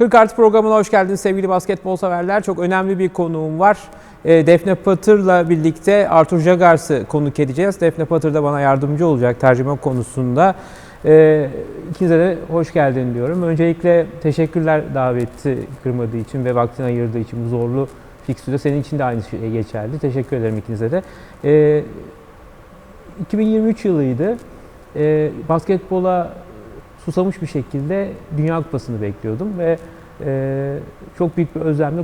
40 artı programına hoş geldiniz sevgili basketbol severler. Çok önemli bir konuğum var. E, Defne Patır'la birlikte Artur Jagars'ı konuk edeceğiz. Defne Patır da bana yardımcı olacak tercüme konusunda. E, ikinize de hoş geldin diyorum. Öncelikle teşekkürler daveti kırmadığı için ve vaktini ayırdığı için bu zorlu fikstürde. Senin için de aynı şey geçerli. Teşekkür ederim ikinize de. E, 2023 yılıydı. E, basketbola susamış bir şekilde Dünya Kupası'nı bekliyordum ve e, çok büyük bir özlemle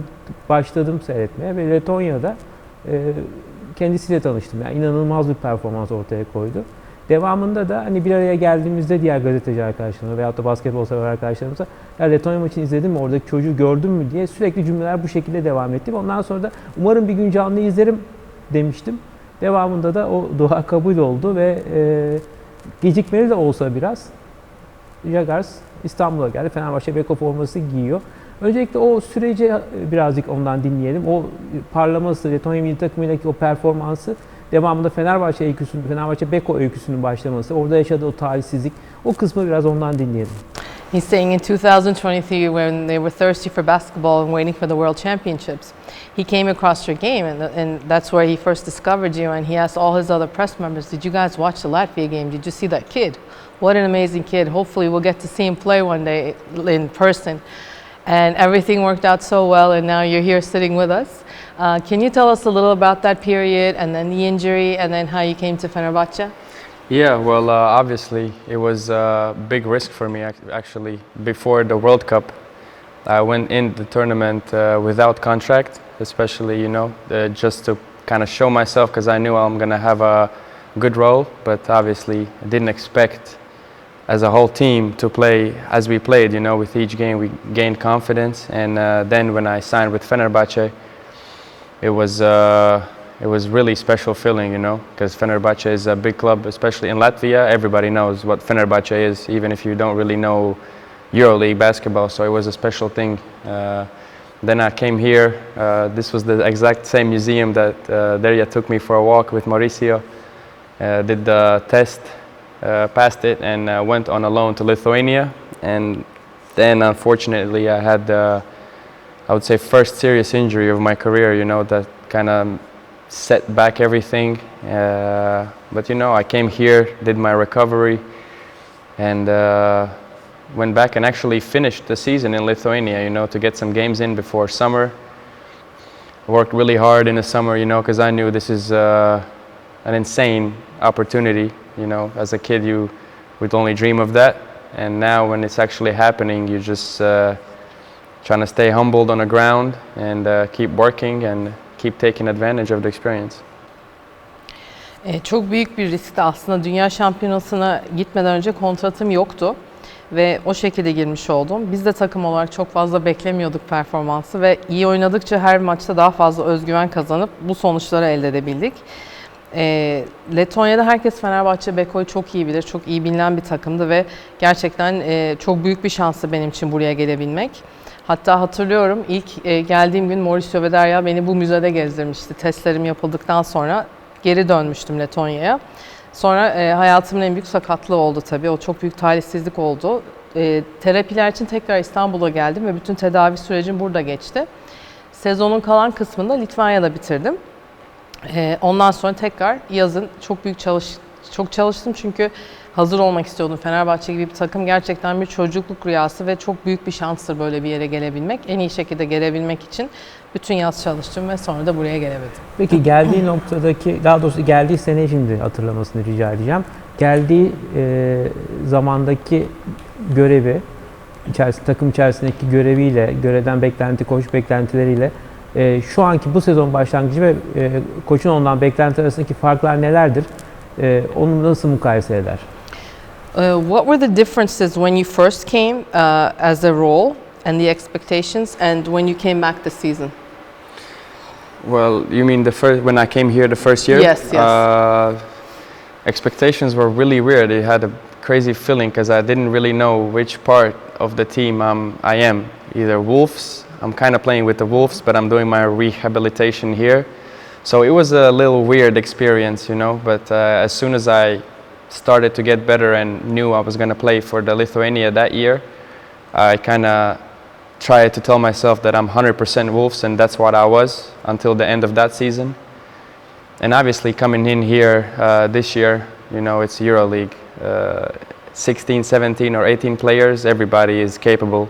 başladım seyretmeye ve Letonya'da e, kendisiyle tanıştım. Yani inanılmaz bir performans ortaya koydu. Devamında da hani bir araya geldiğimizde diğer gazeteci arkadaşlarımla veyahut da basketbol sever arkadaşlarımıza ya Letonya maçını izledin mi, oradaki çocuğu gördün mü diye sürekli cümleler bu şekilde devam etti. Ondan sonra da umarım bir gün canlı izlerim demiştim. Devamında da o dua kabul oldu ve e, gecikmeli de olsa biraz Jagars İstanbul'a geldi. Fenerbahçe Beko forması giyiyor. Öncelikle o süreci birazcık ondan dinleyelim. O parlaması, Letonya milli takımındaki o performansı, devamında Fenerbahçe öyküsünün, Fenerbahçe Beko öyküsünün başlaması, orada yaşadığı o talihsizlik, o kısmı biraz ondan dinleyelim. He's saying in 2023, when they were thirsty for basketball and waiting for the World Championships, he came across your game, and, and that's where he first discovered you. And he asked all his other press members, "Did you guys watch the Latvia game? Did you see that kid? What an amazing kid! Hopefully, we'll get to see him play one day in person." And everything worked out so well, and now you're here sitting with us. Uh, can you tell us a little about that period, and then the injury, and then how you came to Fenerbahce? Yeah, well, uh, obviously, it was a big risk for me actually. Before the World Cup, I went in the tournament uh, without contract, especially, you know, uh, just to kind of show myself because I knew I'm going to have a good role. But obviously, I didn't expect as a whole team to play as we played, you know, with each game we gained confidence. And uh, then when I signed with Fenerbahce, it was. Uh, it was really special feeling, you know, because Fenerbahce is a big club, especially in Latvia. Everybody knows what Fenerbahce is, even if you don't really know EuroLeague basketball. So it was a special thing. Uh, then I came here. Uh, this was the exact same museum that uh, Deria took me for a walk with Mauricio. Uh, did the test, passed it, and uh, went on a loan to Lithuania. And then, unfortunately, I had, uh, I would say, first serious injury of my career. You know that kind of set back everything. Uh, but you know, I came here, did my recovery, and uh, went back and actually finished the season in Lithuania. You know, to get some games in before summer. Worked really hard in the summer, you know, because I knew this is uh, an insane opportunity. You know, as a kid, you would only dream of that, and now when it's actually happening, you just uh, trying to stay humbled on the ground and uh, keep working and keep taking advantage of the experience. E, çok büyük bir riskti aslında. Dünya Şampiyonası'na gitmeden önce kontratım yoktu ve o şekilde girmiş oldum. Biz de takım olarak çok fazla beklemiyorduk performansı ve iyi oynadıkça her maçta daha fazla özgüven kazanıp bu sonuçları elde edebildik. E, Letonya'da herkes Fenerbahçe Beko'yu çok iyi bilir. Çok iyi bilinen bir takımdı ve gerçekten e, çok büyük bir şansı benim için buraya gelebilmek. Hatta hatırlıyorum ilk e, geldiğim gün Mauricio ve Derya beni bu müzede gezdirmişti. Testlerim yapıldıktan sonra geri dönmüştüm Letonya'ya. Sonra e, hayatımın en büyük sakatlığı oldu tabii. O çok büyük talihsizlik oldu. E, terapiler için tekrar İstanbul'a geldim ve bütün tedavi sürecim burada geçti. Sezonun kalan kısmını da Litvanya'da bitirdim. E, ondan sonra tekrar yazın çok büyük çalış çok çalıştım çünkü hazır olmak istiyordum. Fenerbahçe gibi bir takım gerçekten bir çocukluk rüyası ve çok büyük bir şanstır böyle bir yere gelebilmek. En iyi şekilde gelebilmek için bütün yaz çalıştım ve sonra da buraya gelebildim. Peki geldiği noktadaki, daha doğrusu geldiği sene şimdi hatırlamasını rica edeceğim. Geldiği e, zamandaki görevi, içerisinde, takım içerisindeki göreviyle, görevden beklenti, koç beklentileriyle e, şu anki bu sezon başlangıcı ve e, koçun ondan beklenti arasındaki farklar nelerdir? E, onu nasıl mukayese eder? Uh, what were the differences when you first came uh, as a role and the expectations and when you came back this season? Well, you mean the first when I came here the first year? Yes, yes. Uh, expectations were really weird. It had a crazy feeling because I didn't really know which part of the team um, I am. Either Wolves, I'm kind of playing with the Wolves, but I'm doing my rehabilitation here. So it was a little weird experience, you know. But uh, as soon as I started to get better and knew I was going to play for the Lithuania that year, I kind of tried to tell myself that I'm 100% Wolves, and that's what I was until the end of that season. And obviously, coming in here uh, this year, you know, it's EuroLeague. Uh, 16, 17, or 18 players, everybody is capable.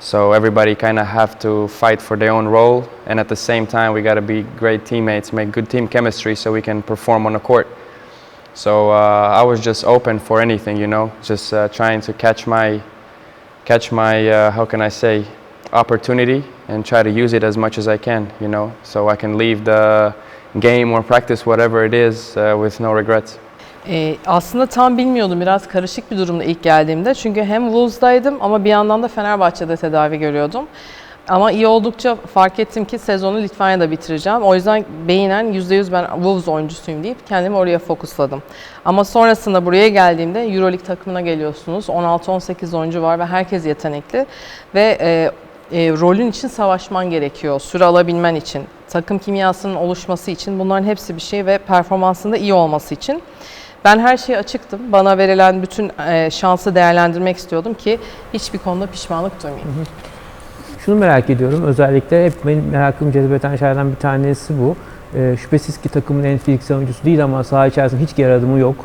So everybody kind of have to fight for their own role, and at the same time, we got to be great teammates, make good team chemistry, so we can perform on the court. So uh, I was just open for anything, you know, just uh, trying to catch my, catch my, uh, how can I say, opportunity and try to use it as much as I can, you know, so I can leave the game or practice whatever it is uh, with no regrets. Ee, aslında tam bilmiyordum. Biraz karışık bir durumda ilk geldiğimde. Çünkü hem Wolves'daydım ama bir yandan da Fenerbahçe'de tedavi görüyordum. Ama iyi oldukça fark ettim ki sezonu Litvanya'da bitireceğim. O yüzden beynen %100 ben Wolves oyuncusuyum deyip kendimi oraya fokusladım. Ama sonrasında buraya geldiğimde Euroleague takımına geliyorsunuz. 16-18 oyuncu var ve herkes yetenekli. Ve e, e, rolün için savaşman gerekiyor. Süre alabilmen için, takım kimyasının oluşması için bunların hepsi bir şey ve performansında iyi olması için. Ben her şeye açıktım. Bana verilen bütün e, şansı değerlendirmek istiyordum ki hiçbir konuda pişmanlık duymayayım. Şunu merak ediyorum. Özellikle hep benim merakımı cezbeden şeylerden bir tanesi bu. Ee, şüphesiz ki takımın en fiziksel oyuncusu değil ama saha içerisinde hiç geri adımı yok.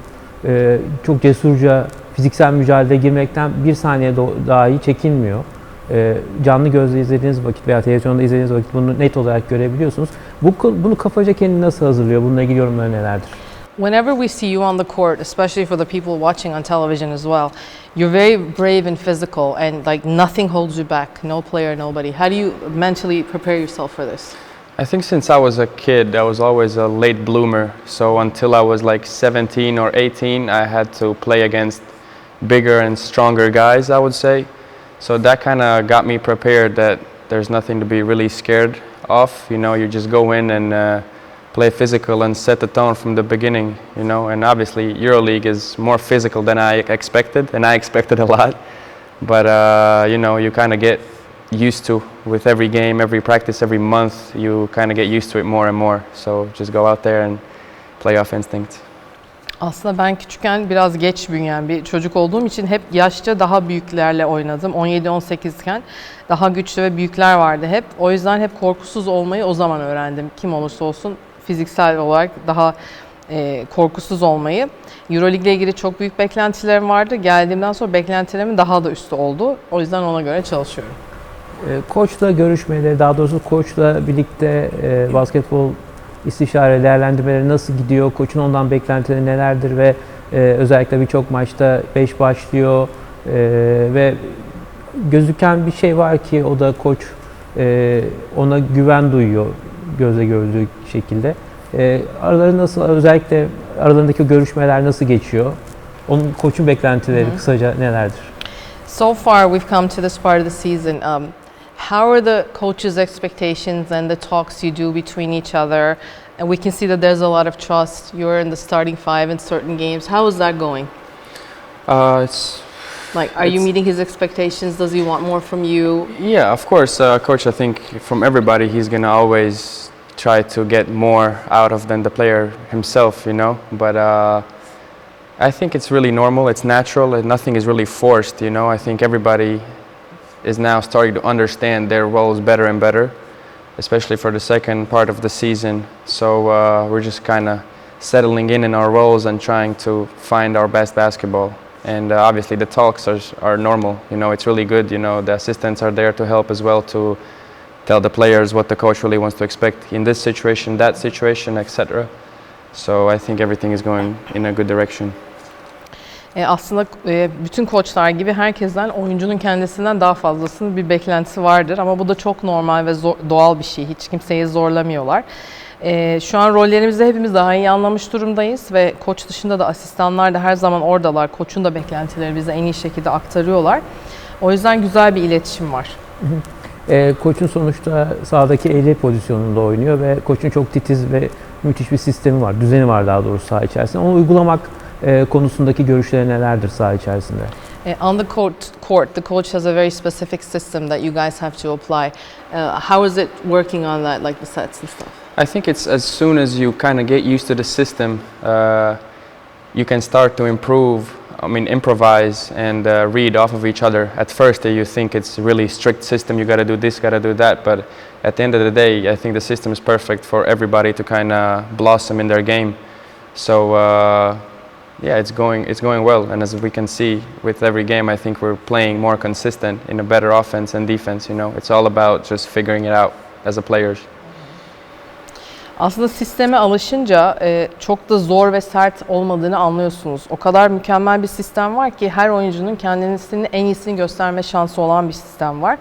Ee, çok cesurca fiziksel mücadeleye girmekten bir saniye dahi çekinmiyor. Ee, canlı gözle izlediğiniz vakit veya televizyonda izlediğiniz vakit bunu net olarak görebiliyorsunuz. Bu, bunu kafaca kendini nasıl hazırlıyor? Bununla ilgili yorumları nelerdir? Whenever we see you on the court, especially for the people watching on television as well, you're very brave and physical, and like nothing holds you back. No player, nobody. How do you mentally prepare yourself for this? I think since I was a kid, I was always a late bloomer. So until I was like 17 or 18, I had to play against bigger and stronger guys, I would say. So that kind of got me prepared that there's nothing to be really scared of. You know, you just go in and uh, play physical and set the tone from the beginning, you know. And obviously, EuroLeague is more physical than I expected, and I expected a lot. But, uh, you know, you kind of get used to with every game, every practice, every month, you kind of get used to it more and more. So just go out there and play off instinct. Aslında ben küçükken biraz geç büyüyen bir çocuk olduğum için hep yaşça daha büyüklerle oynadım. 17-18 iken daha güçlü ve büyükler vardı hep. O yüzden hep korkusuz olmayı o zaman öğrendim. Kim olursa olsun fiziksel olarak daha e, korkusuz olmayı. Euroleague ile ilgili çok büyük beklentilerim vardı. Geldiğimden sonra beklentilerimin daha da üstü oldu. O yüzden ona göre çalışıyorum. Ee, Koçla görüşmeleri, daha doğrusu koçla birlikte e, basketbol istişare değerlendirmeleri nasıl gidiyor? Koçun ondan beklentileri nelerdir ve e, özellikle birçok maçta 5 başlıyor e, ve gözüken bir şey var ki o da koç e, ona güven duyuyor gözle gördüğü şekilde. E, araları nasıl, özellikle aralarındaki görüşmeler nasıl geçiyor? Onun koçun beklentileri kısaca nelerdir? So far, we've come to this part of the season. Um, how are the coaches' expectations and the talks you do between each other? And we can see that there's a lot of trust. You're in the starting five in certain games. How is that going? Uh, it's Like, are you It's- meeting his expectations? Does he want more from you? Yeah, of course, uh, coach. I think from everybody, he's gonna always try to get more out of than the player himself, you know. But uh, I think it's really normal. It's natural, and nothing is really forced, you know. I think everybody is now starting to understand their roles better and better, especially for the second part of the season. So uh, we're just kind of settling in in our roles and trying to find our best basketball. And uh, obviously, the talks are, are normal. You know, it's really good. You know, the assistants are there to help as well to tell the players what the coach really wants to expect in this situation, that situation, etc. So I think everything is going in a good direction. E, aslında e, bütün koçlar gibi herkesten oyuncunun kendisinden daha fazlasının bir beklentisi vardır. Ama bu da çok normal ve zor- doğal bir şey. Hiç kimseyi zorlamıyorlar. E, şu an rollerimizi hepimiz daha iyi anlamış durumdayız ve koç dışında da asistanlar da her zaman oradalar. Koçun da beklentileri bize en iyi şekilde aktarıyorlar. O yüzden güzel bir iletişim var. E, koçun sonuçta sahadaki 50 pozisyonunda oynuyor ve koçun çok titiz ve müthiş bir sistemi var, düzeni var daha doğrusu saha içerisinde. Onu uygulamak e, konusundaki görüşleri nelerdir saha içerisinde? Uh, on the court, court, the coach has a very specific system that you guys have to apply. Uh, how is it working on that, like the sets and stuff? I think it's as soon as you kind of get used to the system, uh, you can start to improve I mean, improvise and uh, read off of each other. At first, you think it's really strict system. You got to do this, got to do that. But at the end of the day, I think the system is perfect for everybody to kind of blossom in their game. So uh, yeah, it's going it's going well. And as we can see with every game, I think we're playing more consistent in a better offense and defense. You know, it's all about just figuring it out as a players. Aslında sisteme alışınca e, çok da zor ve sert olmadığını anlıyorsunuz. O kadar mükemmel bir sistem var ki her oyuncunun kendisinin en iyisini gösterme şansı olan bir sistem var.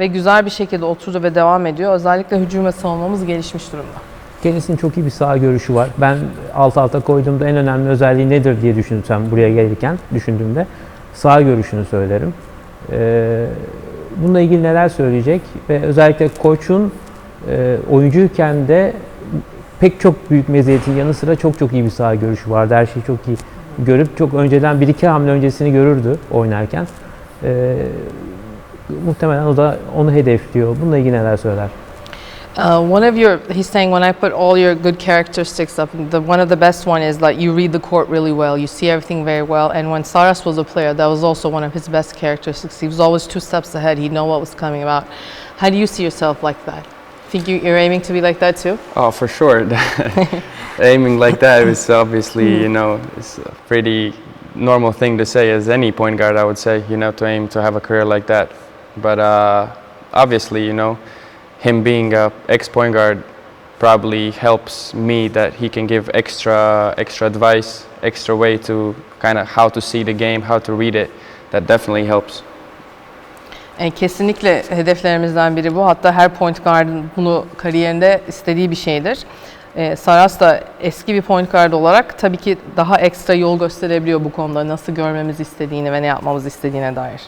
Ve güzel bir şekilde oturdu ve devam ediyor. Özellikle hücum ve savunmamız gelişmiş durumda. Kendisinin çok iyi bir saha görüşü var. Ben alt alta koyduğumda en önemli özelliği nedir diye düşünsem buraya gelirken düşündüğümde saha görüşünü söylerim. Ee, bununla ilgili neler söyleyecek ve özellikle koçun e, oyuncuyken de pek çok büyük meziyetin yanı sıra çok çok iyi bir saha görüşü vardı. Her şeyi çok iyi görüp çok önceden bir iki hamle öncesini görürdü oynarken. Ee, muhtemelen o da onu hedefliyor. Bununla ilgili neler söyler? Uh, one of your, he's saying when I put all your good characteristics up, the one of the best one is like you read the court really well, you see everything very well. And when Saras was a player, that was also one of his best characteristics. He was always two steps ahead. He'd know what was coming about. How do you see yourself like that? Think you, you're aiming to be like that too? Oh, for sure. Aiming like that is obviously, you know, it's a pretty normal thing to say as any point guard, I would say, you know, to aim to have a career like that. But uh, obviously, you know, him being a ex point guard probably helps me that he can give extra extra advice, extra way to kind of how to see the game, how to read it. That definitely helps. E, kesinlikle hedeflerimizden biri bu. Hatta her point guard'ın bunu kariyerinde istediği bir şeydir. E, Saras da eski bir point guard olarak tabii ki daha ekstra yol gösterebiliyor bu konuda. Nasıl görmemizi istediğini ve ne yapmamız istediğine dair.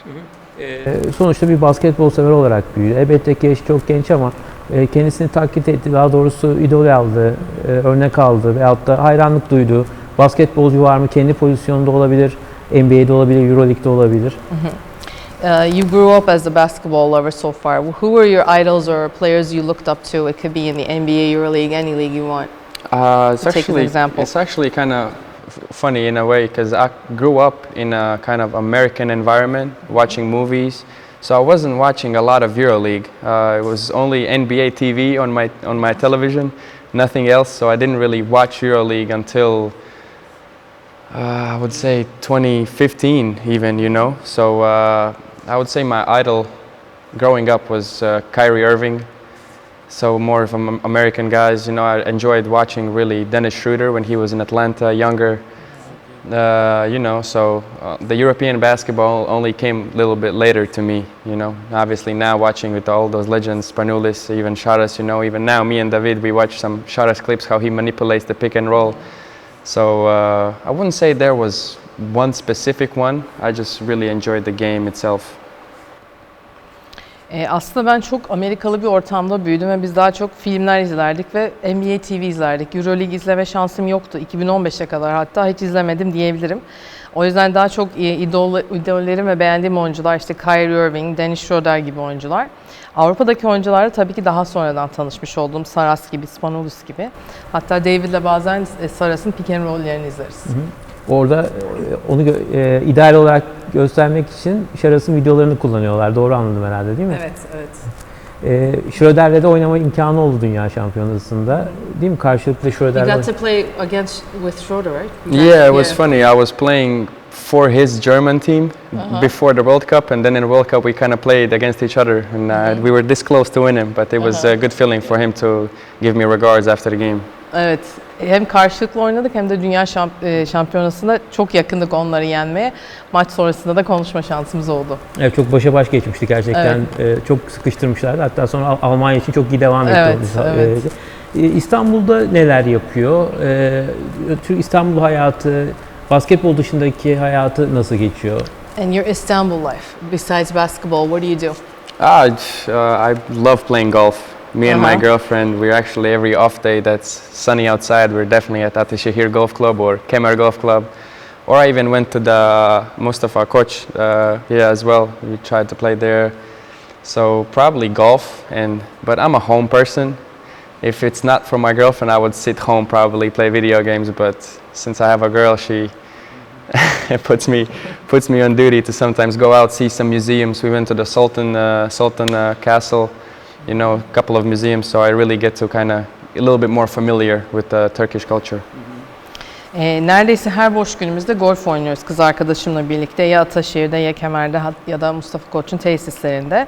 Ee, sonuçta bir basketbol sever olarak büyüdü. Elbette ki yaşı çok genç ama e, kendisini taklit etti, daha doğrusu idol aldı, e, örnek aldı veyahut da hayranlık duydu. Basketbolcu var mı? Kendi pozisyonunda olabilir, NBA'de olabilir, Euroleague'de olabilir. Uh, you grew up as a basketball lover so far. Who were your idols or players you looked up to? It could be in the NBA, EuroLeague, any league you want. Uh, it's Take an actually example. it's actually kind of funny in a way because I grew up in a kind of American environment, watching movies. So I wasn't watching a lot of EuroLeague. Uh, it was only NBA TV on my on my television, nothing else. So I didn't really watch EuroLeague until uh, I would say 2015, even you know. So uh, I would say my idol growing up was uh, Kyrie Irving. So more of Am- American guys, you know, I enjoyed watching really Dennis Schroeder when he was in Atlanta, younger. Uh, you know, so uh, the European basketball only came a little bit later to me. You know, obviously now watching with all those legends, Spanulis, even Sharas. You know, even now me and David we watch some Sharas clips how he manipulates the pick and roll. So uh, I wouldn't say there was one specific one. I just really enjoyed the game itself. E, aslında ben çok Amerikalı bir ortamda büyüdüm ve biz daha çok filmler izlerdik ve NBA TV izlerdik. Euroleague izleme şansım yoktu 2015'e kadar hatta hiç izlemedim diyebilirim. O yüzden daha çok idol, idollerim ve beğendiğim oyuncular işte Kyrie Irving, Dennis Schroeder gibi oyuncular. Avrupa'daki oyuncularla tabii ki daha sonradan tanışmış olduğum Saras gibi, Spanoulis gibi. Hatta David'le bazen e, Saras'ın pick and roll'lerini izleriz. Orada e, onu gö- e, ideal olarak göstermek için Şaras'ın videolarını kullanıyorlar. Doğru anladım herhalde değil mi? Evet, evet. E, Schröder'le de oynama imkanı oldu Dünya Şampiyonası'nda. Değil mi? Karşılıklı You Schröder'le got to play against with Schroeder, right? You Yeah, it was funny. I was playing for his German team before the World Cup, and then in the World Cup we kind of played against each other, and uh, we were this close to win him. But it was a good feeling for him to give me regards after the game. Evet. Hem karşılıklı oynadık hem de dünya şamp- e, şampiyonasında çok yakındık onları yenmeye. Maç sonrasında da konuşma şansımız oldu. Evet çok başa baş geçmişti gerçekten. E, çok sıkıştırmışlardı. Hatta sonra Al- Almanya için çok iyi devam etti. Evet, evet. E, İstanbul'da neler yapıyor? E, Türk İstanbul hayatı, basketbol dışındaki hayatı nasıl geçiyor? And your Istanbul life, besides basketball, what do you do? Ah, uh, I love playing golf. Me and my Uh-huh. girlfriend, we're actually every off day that's sunny outside, we're definitely at Atashehir Golf Club or Kemer Golf Club. Or I even went to the Mustafa coach uh, here as well. We tried to play there. So probably golf, and but I'm a home person. If it's not for my girlfriend, I would sit home probably play video games. But since I have a girl, she puts me puts me on duty to sometimes go out see some museums. We went to the Sultan uh, Sultan uh, Castle, you know, a couple of museums. So I really get to kind of a little bit more familiar with the Turkish culture. Ee, neredeyse her boş günümüzde golf oynuyoruz kız arkadaşımla birlikte. Ya Ataşehir'de ya Kemer'de ya da Mustafa Koç'un tesislerinde.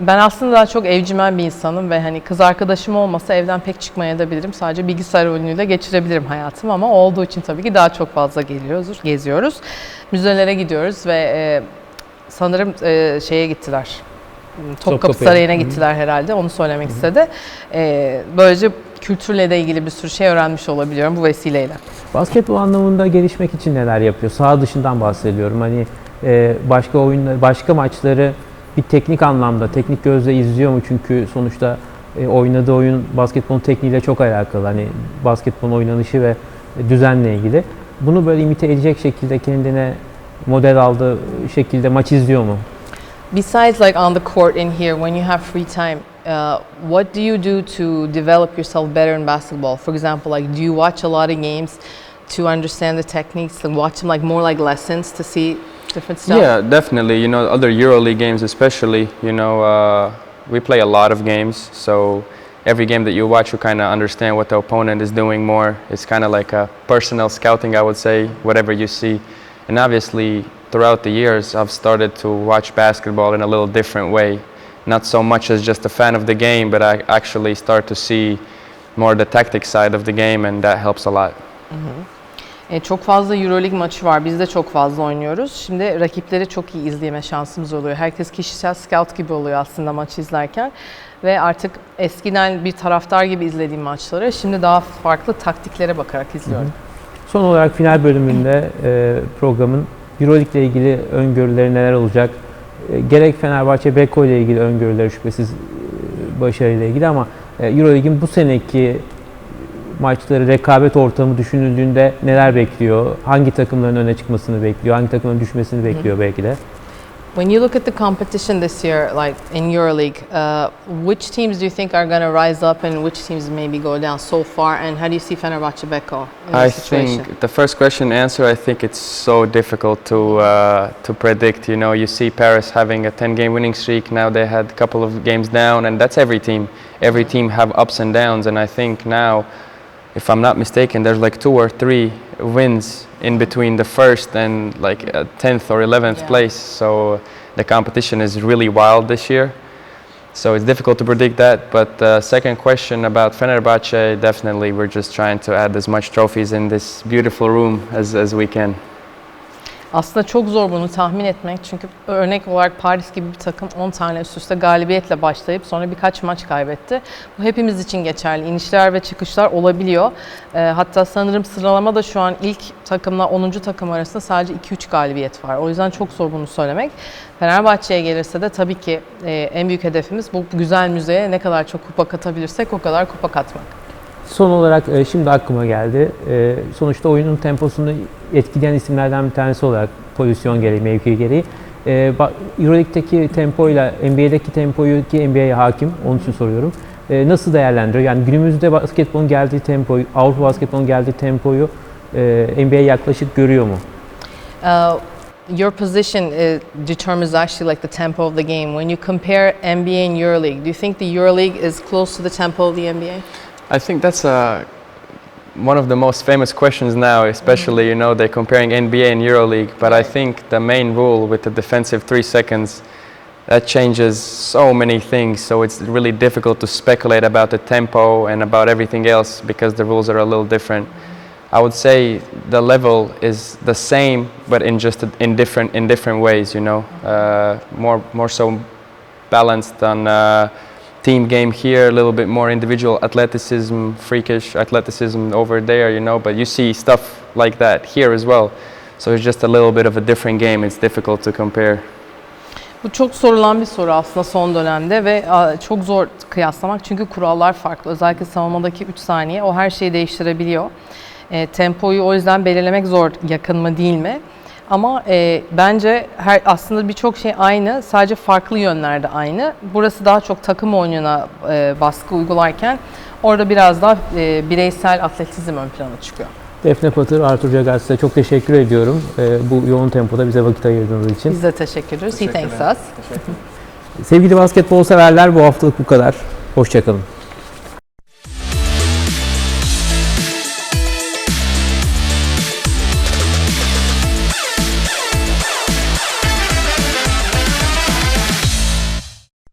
Ben aslında daha çok evcimen bir insanım ve hani kız arkadaşım olmasa evden pek çıkmaya da bilirim. Sadece bilgisayar oyunuyla geçirebilirim hayatımı ama olduğu için tabii ki daha çok fazla geliyoruz, geziyoruz. Müzelere gidiyoruz ve e, sanırım e, şeye gittiler. Topkapı Topkapı'ya. Sarayı'na gittiler herhalde. Onu söylemek istedi. E, böylece kültürle de ilgili bir sürü şey öğrenmiş olabiliyorum bu vesileyle. Basketbol anlamında gelişmek için neler yapıyor? Saha dışından bahsediyorum. Hani e, başka oyunları, başka maçları bir teknik anlamda, teknik gözle izliyor mu? Çünkü sonuçta e, oynadığı oyun basketbolun tekniğiyle çok alakalı. Hani basketbolun oynanışı ve düzenle ilgili. Bunu böyle imite edecek şekilde kendine model aldığı şekilde maç izliyor mu? Besides, like on the court in here, when you have free time, uh, what do you do to develop yourself better in basketball? For example, like do you watch a lot of games to understand the techniques and watch them like more like lessons to see different stuff? Yeah, definitely. You know, other EuroLeague games, especially. You know, uh, we play a lot of games, so every game that you watch, you kind of understand what the opponent is doing more. It's kind of like a personal scouting, I would say. Whatever you see, and obviously, throughout the years, I've started to watch basketball in a little different way. Not so much as just a fan of the game, but I actually start to see more the tactic side of the game, and that helps a lot. E, çok fazla Euroleague maçı var. Biz de çok fazla oynuyoruz. Şimdi rakipleri çok iyi izleme şansımız oluyor. Herkes kişisel scout gibi oluyor aslında maçı izlerken. Ve artık eskiden bir taraftar gibi izlediğim maçları şimdi daha farklı taktiklere bakarak izliyorum. Son olarak final bölümünde e, programın Euroleague ile ilgili öngörüleri neler olacak? E, gerek Fenerbahçe Beko ile ilgili öngörüleri şüphesiz e, başarıyla ilgili ama e, Euroleague'in bu seneki maçları, rekabet ortamı düşünüldüğünde neler bekliyor? Hangi takımların öne çıkmasını bekliyor? Hangi takımların düşmesini bekliyor belki de? When you look at the competition this year, like in EuroLeague, uh, which teams do you think are going to rise up and which teams maybe go down so far? And how do you see Fenerbahçe Beko in I think the first question answer. I think it's so difficult to uh, to predict. You know, you see Paris having a 10-game winning streak. Now they had a couple of games down, and that's every team. Every team have ups and downs, and I think now, if I'm not mistaken, there's like two or three wins in between the first and like uh, 10th or 11th Yeah. place. So the competition is really wild this year. So it's difficult to predict that. But the second question about Fenerbahce, definitely we're just trying to add as much trophies in this beautiful room as, as we can. Aslında çok zor bunu tahmin etmek çünkü örnek olarak Paris gibi bir takım 10 tane üst üste galibiyetle başlayıp sonra birkaç maç kaybetti. Bu hepimiz için geçerli. İnişler ve çıkışlar olabiliyor. Ee, hatta sanırım sıralama da şu an ilk takımla 10. takım arasında sadece 2-3 galibiyet var. O yüzden çok zor bunu söylemek. Fenerbahçe'ye gelirse de tabii ki e, en büyük hedefimiz bu güzel müzeye ne kadar çok kupa katabilirsek o kadar kupa katmak. Son olarak e, şimdi aklıma geldi. E, sonuçta oyunun temposunu etkileyen isimlerden bir tanesi olarak pozisyon gereği, mevki gereği. E, Euroleague'deki tempoyla NBA'deki tempoyu ki NBA'ye hakim, onun için soruyorum. E, nasıl değerlendiriyor? Yani günümüzde basketbolun geldiği tempoyu, Avrupa basketbolun geldiği tempoyu e, NBA yaklaşık görüyor mu? Uh, your position uh, determines actually like the tempo of the game. When you compare NBA and EuroLeague, do you think the EuroLeague is close to the tempo of the NBA? I think that's uh, one of the most famous questions now, especially, you know, they're comparing NBA and EuroLeague. But I think the main rule with the defensive three seconds, that changes so many things. So it's really difficult to speculate about the tempo and about everything else because the rules are a little different. I would say the level is the same, but in just in different in different ways. You know, uh, more more so balanced on uh, team game here, a little bit more individual athleticism, freakish athleticism over there. You know, but you see stuff like that here as well. So it's just a little bit of a different game. It's difficult to compare. Bu çok sorulan bir soru aslında son dönemde ve çok zor kıyaslamak çünkü kurallar farklı. Özellikle savunmadaki 3 saniye o her şeyi değiştirebiliyor. E, tempoyu o yüzden belirlemek zor yakın mı değil mi? Ama e, bence her aslında birçok şey aynı, sadece farklı yönlerde aynı. Burası daha çok takım oyununa e, baskı uygularken orada biraz daha e, bireysel atletizm ön plana çıkıyor. Defne Patır, Artur Cagar size çok teşekkür ediyorum. Ee, bu yoğun tempoda bize vakit ayırdığınız için. Biz de teşekkür ederiz. He thanks us. Sevgili basketbol severler bu haftalık bu kadar. Hoşçakalın.